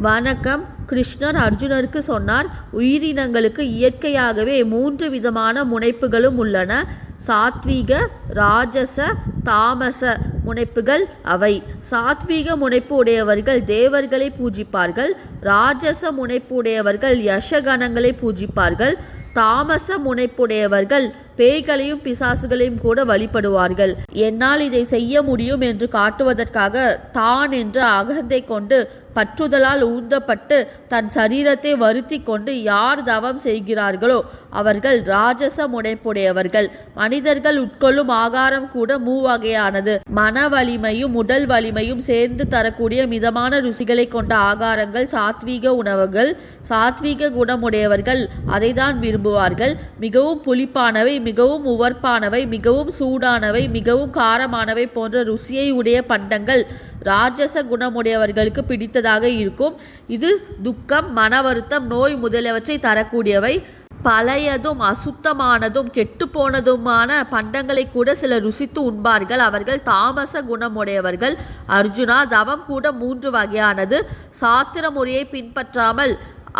வணக்கம். கிருஷ்ணர் அர்ஜுனருக்கு சொன்னார் உயிரினங்களுக்கு இயற்கையாகவே மூன்று விதமான முனைப்புகளும் உள்ளன. சாத்வீக ராஜச தாமச முனைப்புகள் அவை. சாத்வீக முனைப்பு உடையவர்கள் தேவர்களை பூஜிப்பார்கள். ராஜச முனைப்பு உடையவர்கள் யஷகணங்களை பூஜிப்பார்கள். தாமச முனைப்புடையவர்கள் பேய்களையும் பிசாசுகளையும் கூட வழிபடுவார்கள். என்னால் இதை செய்ய முடியும் என்று காட்டுவதற்காக தான் என்ற அகந்தை கொண்டு பற்றுதலால் ஊந்தப்பட்டு தன் சரீரத்தை வருத்தி கொண்டு யார் தவம் செய்கிறார்களோ அவர்கள் ராஜச முனைப்புடையவர்கள். மனிதர்கள் உட்கொள்ளும் ஆகாரம் கூட மூவகையானது மன வலிமையும் உடல் வலிமையும் சேர்ந்து தரக்கூடிய மிதமான ருசிகளை கொண்ட ஆகாரங்கள் சாத்வீக உணவுகள் சாத்வீக குணமுடையவர்கள் அதைதான் விரும்புவார்கள். மிகவும் புளிப்பானவை மிகவும் உவர்ப்பானவை மிகவும் சூடானவை மிகவும் காரமானவை போன்ற ருசியை உடைய பண்டங்கள் ராஜச குணமுடையவர்களுக்கு பிடித்ததாக இருக்கும். இது துக்கம் மன வருத்தம் நோய் முதலியவற்றை தரக்கூடியவை. பழையதும் அசுத்தமானதும் கெட்டுப்போனதுமான பண்டங்களை கூட சிலர் ருசித்து உண்பார்கள். அவர்கள் தாமச குணமுடையவர்கள். அர்ஜுனா தவம் கூட மூன்று வகையானது. சாத்திர முறையை பின்பற்றாமல்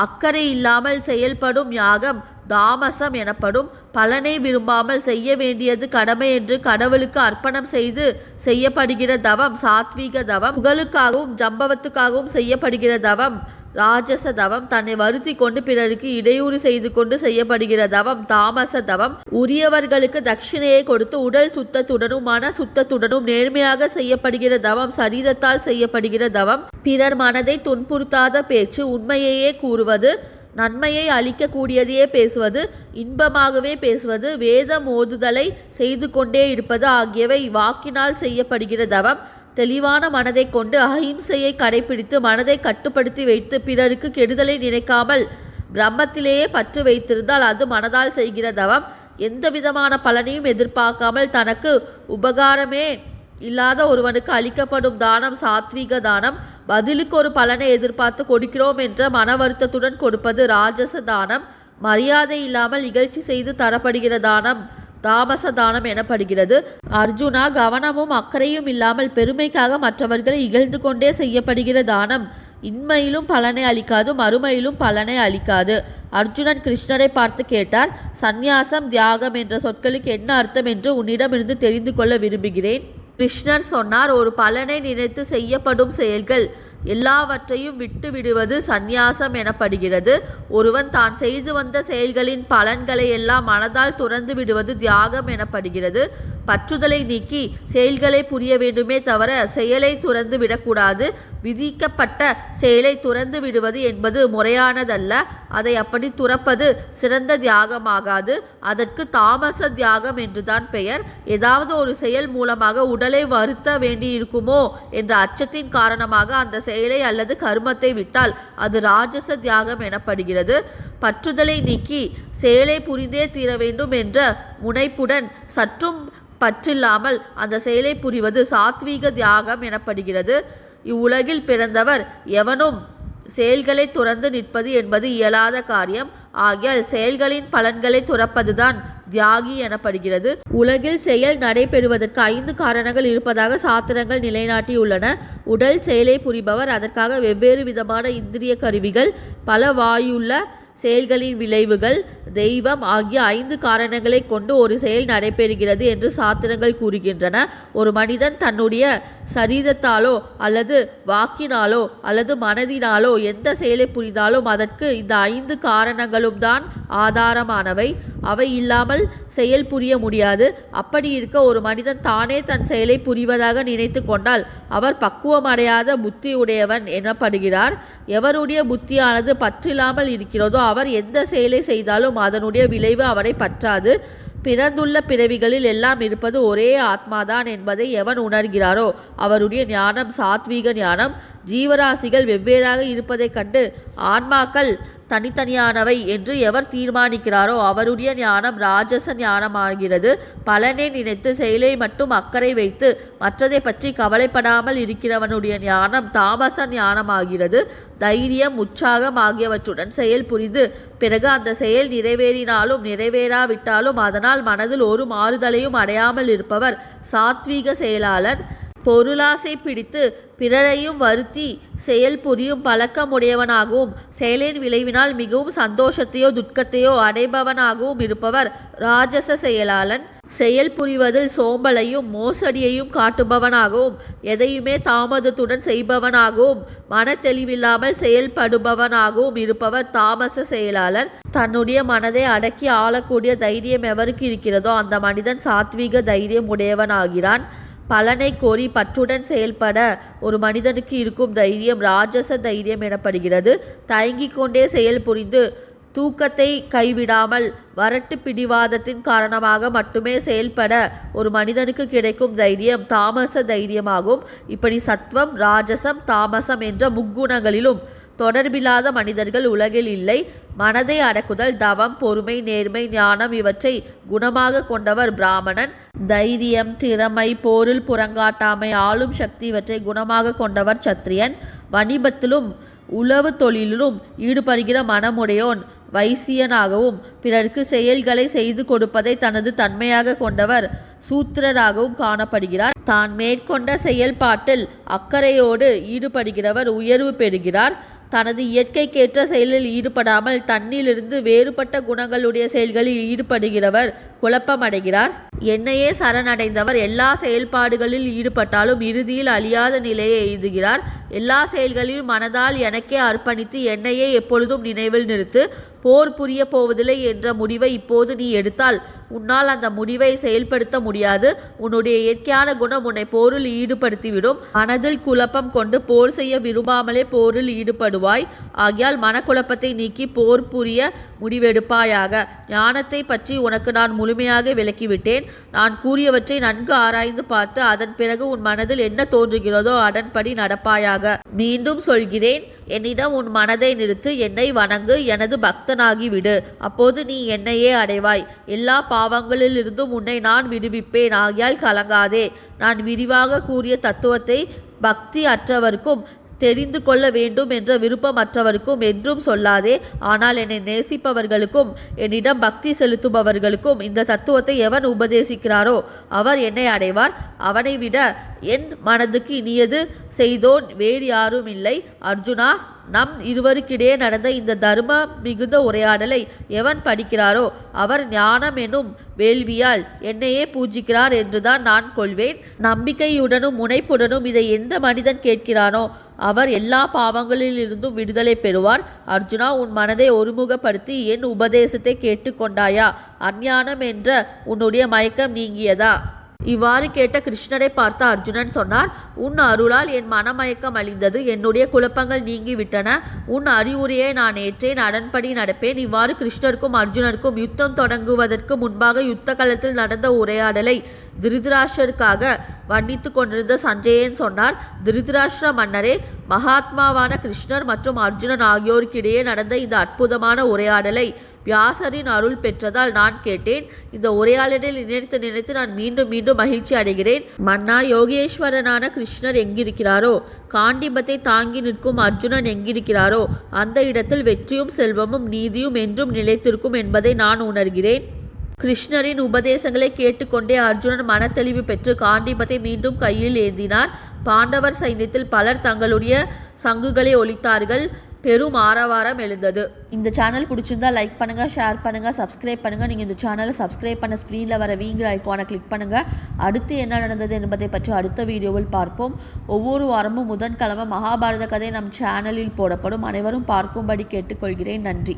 அக்கறை இல்லாமல் செயல்படும் யாகம் தாமசம் எனப்படும் பலனை விரும்பாமல் செய்ய வேண்டியது கடமை என்று கடவுளுக்கு அர்ப்பணம் செய்து செய்யப்படுகிற தவம் சாத்வீக தவம் புகழுக்காகவும் ஜம்பவத்துக்காகவும் செய்யப்படுகிற தவம் ராஜச தவம் தன்னை வருத்தி கொண்டு பிறருக்கு இடையூறு செய்து கொண்டு செய்யப்படுகிற தவம் தாமச தவம். உரியவர்களுக்கு தட்சிணையை கொடுத்து உடல் சுத்தத்துடனும் மன சுத்தத்துடனும் நேர்மையாக செய்யப்படுகிற தவம் சரீரத்தால் செய்யப்படுகிற தவம். பிறர் மனதை துன்புறுத்தாத பேச்சு உண்மையையே கூறுவது நன்மையை அளிக்கக்கூடியதையே பேசுவது இன்பமாகவே பேசுவது வேதம் ஓதுதலை செய்து கொண்டே இருப்பது ஆகியவை வாக்கினால் செய்யப்படுகிற தவம். தெளிவான மனதை கொண்டு அஹிம்சையை கடைபிடித்து மனதை கட்டுப்படுத்தி வைத்து பிறருக்கு கெடுதலை நினைக்காமல் பிரம்மத்திலேயே பற்று வைத்திருந்தால் அது மனதால் செய்கிற தவம். எந்த விதமான பலனையும் எதிர்பார்க்காமல் தனக்கு உபகாரமே இல்லாத ஒருவனுக்கு அளிக்கப்படும் தானம் சாத்வீக தானம் பதிலுக்கு ஒரு பலனை எதிர்பார்த்து கொடுக்கிறோம் என்ற மன வருத்தத்துடன் கொடுப்பது ராஜச தானம். மரியாதை இல்லாமல் இகழ்ச்சி செய்து தரப்படுகிற தானம் தாமச தானம் எனப்படுகிறது. அர்ஜுனா கவனமும் அக்கறையும் இல்லாமல் பெருமைக்காக மற்றவர்களை இகழ்ந்து கொண்டே செய்யப்படுகிற தானம். இன்மையிலும் பலனை அளிக்காது மறுமையிலும் பலனை அளிக்காது. அர்ஜுனன் கிருஷ்ணரை பார்த்து கேட்டார் சந்நியாசம் தியாகம் என்ற சொற்களுக்கு என்ன அர்த்தம் என்று உன்னிடமிருந்து தெரிந்து கொள்ள விரும்புகிறேன். கிருஷ்ணர் சொன்னார் ஒரு பலனை நினைத்து செய்யப்படும் செயல்கள் எல்லாவற்றையும் விட்டு விடுவது சந்நியாசம் எனப்படுகிறது. ஒருவன் தான் செய்து வந்த செயல்களின் பலன்களை எல்லாம் மனதால் துறந்து விடுவது தியாகம் எனப்படுகிறது. பற்றுதலை நீக்கி செயல்களை புரிய வேண்டுமே தவிர செயலை துறந்து விடக்கூடாது. விதிக்கப்பட்ட செயலை துறந்து விடுவது என்பது முறையானதல்ல. அதை அப்படி துறப்பது சிறந்த தியாகமாகாது. அதற்கு தாமச தியாகம் என்றுதான் பெயர். ஏதாவது ஒரு செயல் மூலமாக உடலை வருத்த வேண்டியிருக்குமோ என்ற அச்சத்தின் காரணமாக அந்த செயலை அல்லது கர்மத்தை விட்டால் அது ராஜச தியாகம் எனப்படுகிறது. பற்றுதலை நீக்கி செயலை புரிந்தே தீர வேண்டும் என்ற முனைப்புடன் சற்றும் பற்றில்லாமல் அந்த செயலை புரிவது சாத்வீக தியாகம் எனப்படுகிறது. இவ்வுலகில் பிறந்தவர் எவனும் செயல்களை துறந்து நிற்பது என்பது இயலாத காரியம். ஆகியால் செயல்களின் பலன்களை துறப்பதுதான் தியாகி எனப்படுகிறது. உலகில் செயல் நடைபெறுவதற்கு ஐந்து காரணங்கள் இருப்பதாக சாத்திரங்கள் நிலைநாட்டியுள்ளன. உடல் செயலை புரிபவர் அதற்காக வெவ்வேறு விதமான இந்திரிய கருவிகள் பல வாயுள்ள செயல்களின் விளைவுகள் தெய்வம் ஆகிய ஐந்து காரணங்களை கொண்டு ஒரு செயல் நடைபெறுகிறது என்று சாத்திரங்கள் கூறுகின்றன. ஒரு மனிதன் தன்னுடைய சரீரத்தாலோ அல்லது வாக்கினாலோ அல்லது மனதினாலோ எந்த செயலை புரிந்தாலும் அதற்கு இந்த ஐந்து காரணங்களும் தான் ஆதாரமானவை. அவை இல்லாமல் செயல் புரிய முடியாது. அப்படி இருக்க ஒரு மனிதன் தானே தன் செயலை புரிவதாக நினைத்து கொண்டால் அவர் பக்குவமடையாத புத்தியுடையவன் எனப்படுகிறார். எவருடைய புத்தியானது பற்றில்லாமல் இருக்கிறதோ அவர் எந்த செயலை செய்தாலும் அதனுடைய விளைவு அவரை பற்றாது. பிறந்துள்ள பிறவிகளில் எல்லாம் இருப்பது ஒரே ஆத்மாதான் என்பதை எவன் உணர்கிறாரோ அவருடைய ஞானம் சாத்வீக ஞானம் ஜீவராசிகள் வெவ்வேறாக இருப்பதைக் கண்டு ஆன்மாக்கள் தனித்தனியானவை என்று எவர் தீர்மானிக்கிறாரோ அவருடைய ஞானம் ராஜச ஞானமாகிறது. பலனை நினைத்து செயலை மட்டும் அக்கறை வைத்து மற்றதை பற்றி கவலைப்படாமல் இருக்கிறவனுடைய ஞானம் தாமச ஞானமாகிறது. தைரியம் உற்சாகம் ஆகியவற்றுடன் செயல் புரிந்து பிறகு அந்த செயல் நிறைவேறினாலும் நிறைவேறாவிட்டாலும் அதனால் மனதில் ஒரு மாறுதலையும் அடையாமல் இருப்பவர் சாத்வீக செயலாளர். பொருளாசை பிடித்து பிறரையும் வருத்தி செயல் புரியும் பழக்கமுடையவனாகவும் செயலின் விளைவினால் மிகவும் சந்தோஷத்தையோ துக்கத்தையோ அடைபவனாகவும் இருப்பவர் ராஜச செயலாளன். செயல் புரிவதில் சோம்பலையும் மோசடியையும் காட்டுபவனாகவும் எதையுமே தாமதத்துடன் செய்பவனாகவும் மனத்தெளிவில்லாமல் செயல்படுபவனாகவும் இருப்பவர் தாமச செயலாளர். தன்னுடைய மனதை அடக்கி ஆளக்கூடிய தைரியம் எவருக்கு இருக்கிறதோ அந்த மனிதன் சாத்வீக தைரியம் உடையவனாகிறான். பலனை கோரி பற்றுடன் செயல்பட ஒரு மனிதனுக்கு இருக்கும் தைரியம் ராஜச தைரியம் எனப்படுகிறது. தயங்கிக் கொண்டே செயல் புரிந்து தூக்கத்தை கைவிடாமல் வரட்டு பிடிவாதத்தின் காரணமாக மட்டுமே செயல்பட ஒரு மனிதனுக்கு கிடைக்கும் தைரியம் தாமச தைரியமாகும். இப்படி சத்வம் ராஜசம் தாமசம் என்ற முக்குணங்களிலும் தொடர்பில்லாத மனிதர்கள் உலகில் இல்லை. மனதை அடக்குதல் தவம் பொறுமை நேர்மை ஞானம் இவற்றை குணமாக கொண்டவர் பிராமணன். தைரியம் திறமை போரில் புறங்காட்டாமை ஆளும் சக்தி இவற்றை குணமாக கொண்டவர் சத்திரியன். வணிபத்திலும் உளவு தொழிலிலும் ஈடுபடுகிற மனமுடையோன் வைசியனாகவும் பிறருக்கு செயல்களை செய்து கொடுப்பதை தனது தன்மையாக கொண்டவர் சூத்திரராகவும் காணப்படுகிறார். தான் மேற்கொண்ட செயல்பாட்டில் அக்கறையோடு ஈடுபடுகிறவர் உயர்வு பெறுகிறார். தனது இயற்கைக்கேற்ற செயலில் ஈடுபடாமல் தன்னிலிருந்து வேறுபட்ட குணங்களுடைய செயல்களில் ஈடுபடுகிறவர். குழப்பமடைகிறார். என்னையே சரணடைந்தவர் எல்லா செயல்பாடுகளில் ஈடுபட்டாலும் இறுதியில் அழியாத நிலையை எய்துகிறார். எல்லா செயல்களையும் மனதால் எனக்கே அர்ப்பணித்து என்னையே எப்பொழுதும் நினைவில் நிறுத்து போர் புரிய போவதில்லை என்ற முடிவை இப்போது நீ எடுத்தால் உன்னால் அந்த முடிவை செயல்படுத்த முடியாது. உன்னுடைய இயற்கையான குணம் உன்னை போரில் ஈடுபடுத்திவிடும். மனதில் குழப்பம் கொண்டு போர் செய்ய விரும்பாமலே போரில் ஈடுபடுவாய். ஆகியால் மனக்குழப்பத்தை நீக்கி போர் புரிய முடிவெடுப்பாயாக. ஞானத்தை பற்றி உனக்கு நான் முழுமையாக விளக்கிவிட்டேன் நான் கூறியவற்றை நன்கு ஆராய்ந்து பார்த்து அதன் பிறகு உன் மனதில் என்ன தோன்றுகிறதோ அதன்படி நடப்பாயாக. மீண்டும் சொல்கிறேன் என்னிடம் உன் மனதை நிறுத்து என்னை வணங்கு எனது பக்தனாகி விடு அப்போது நீ என்னையே அடைவாய். எல்லா பாவங்களிலிருந்தும் உன்னை நான் விடுவிப்பேன். ஆகியால் கலங்காதே. நான் விரிவாக கூறிய தத்துவத்தை பக்தி அற்றவர்க்கும் தெரிந்து கொள்ள வேண்டும் என்ற விருப்பமற்றவருக்கும் என்றும் சொல்லாதே. ஆனால் என்னை நேசிப்பவர்களுக்கும் என்னிடம் பக்தி செலுத்துபவர்களுக்கும் இந்த தத்துவத்தை எவன் உபதேசிக்கிறாரோ அவர் என்னை அடைவார். அவனை விட என் மனதுக்கு இனியது செய்தோன் வேறு யாரும் இல்லை அர்ஜுனா நம் இருவருக்கிடையே நடந்த இந்த தர்ம மிகுந்த உரையாடலை எவன் படிக்கிறாரோ அவர் ஞானம் எனும் வேள்வியால் என்னையே பூஜிக்கிறார் என்றுதான் நான் கொள்வேன். நம்பிக்கையுடனும் முனைப்புடனும் இதை எந்த மனிதன் கேட்கிறானோ அவர் எல்லா பாவங்களிலிருந்தும் விடுதலை பெறுவார். அர்ஜுனா உன் மனதை ஒருமுகப்படுத்தி என் உபதேசத்தை கேட்டுக்கொண்டாயா? அஞ்ஞானம் என்ற உன்னுடைய மயக்கம் நீங்கியதா? இவ்வாறு கேட்ட கிருஷ்ணரை பார்த்த அர்ஜுனன் சொன்னார் உன் அருளால் என் மனமயக்கம் அழிந்தது என்னுடைய குழப்பங்கள் நீங்கிவிட்டன. உன் அறிவுரையை நான் ஏற்றேன் அடன்படி நடப்பேன். இவ்வாறு கிருஷ்ணருக்கும் அர்ஜுனருக்கும் யுத்தம் தொடங்குவதற்கு முன்பாக யுத்த களத்தில் நடந்த உரையாடலை திருதராஷ்டருக்காக வர்ணித்து கொண்டிருந்த சஞ்சயன் சொன்னார் திருதராஷ்டிர மன்னரே மகாத்மாவான கிருஷ்ணர் மற்றும் அர்ஜுனன் ஆகியோருக்கிடையே நடந்த இந்த அற்புதமான உரையாடலை வியாசரின் அருள் பெற்றதால் நான் கேட்டேன். இந்த உரையாடலில் நினைத்து நினைத்து நான் மீண்டும் மீண்டும் மகிழ்ச்சி அடைகிறேன். மன்னா யோகேஸ்வரனான கிருஷ்ணர் எங்கிருக்கிறாரோ? காண்டிபத்தை தாங்கி நிற்கும் அர்ஜுனன் எங்கிருக்கிறாரோ? அந்த இடத்தில் வெற்றியும் செல்வமும் நீதியும் என்றும் நிலைத்திருக்கும் என்பதை நான் உணர்கிறேன். கிருஷ்ணரின் உபதேசங்களை கேட்டுக்கொண்டே அர்ஜுனன் மனத்தெளிவு பெற்று காண்டிபத்தை மீண்டும் கையில் ஏந்தினார். பாண்டவர் சைன்யத்தில் பலர் தங்களுடைய சங்குகளை ஒழித்தார்கள் பெரும் ஆரவாரம் எழுந்தது. இந்த சேனல் பிடிச்சிருந்தா லைக் பண்ணுங்க ஷேர் பண்ணுங்க சப்ஸ்கிரைப் பண்ணுங்க. நீங்க இந்த சேனலை சப்ஸ்கிரைப் பண்ண ஸ்க்ரீனில் வர வீங்கிற ஐக்கானை கிளிக் பண்ணுங்க. அடுத்து என்ன நடந்தது என்பதை பற்றி அடுத்த வீடியோவில் பார்ப்போம். ஒவ்வொரு வாரமும் புதன்கிழமை மகாபாரத கதை நம் சேனலில் போடப்படும். அனைவரும் பார்க்கும்படி கேட்டுக்கொள்கிறேன். நன்றி.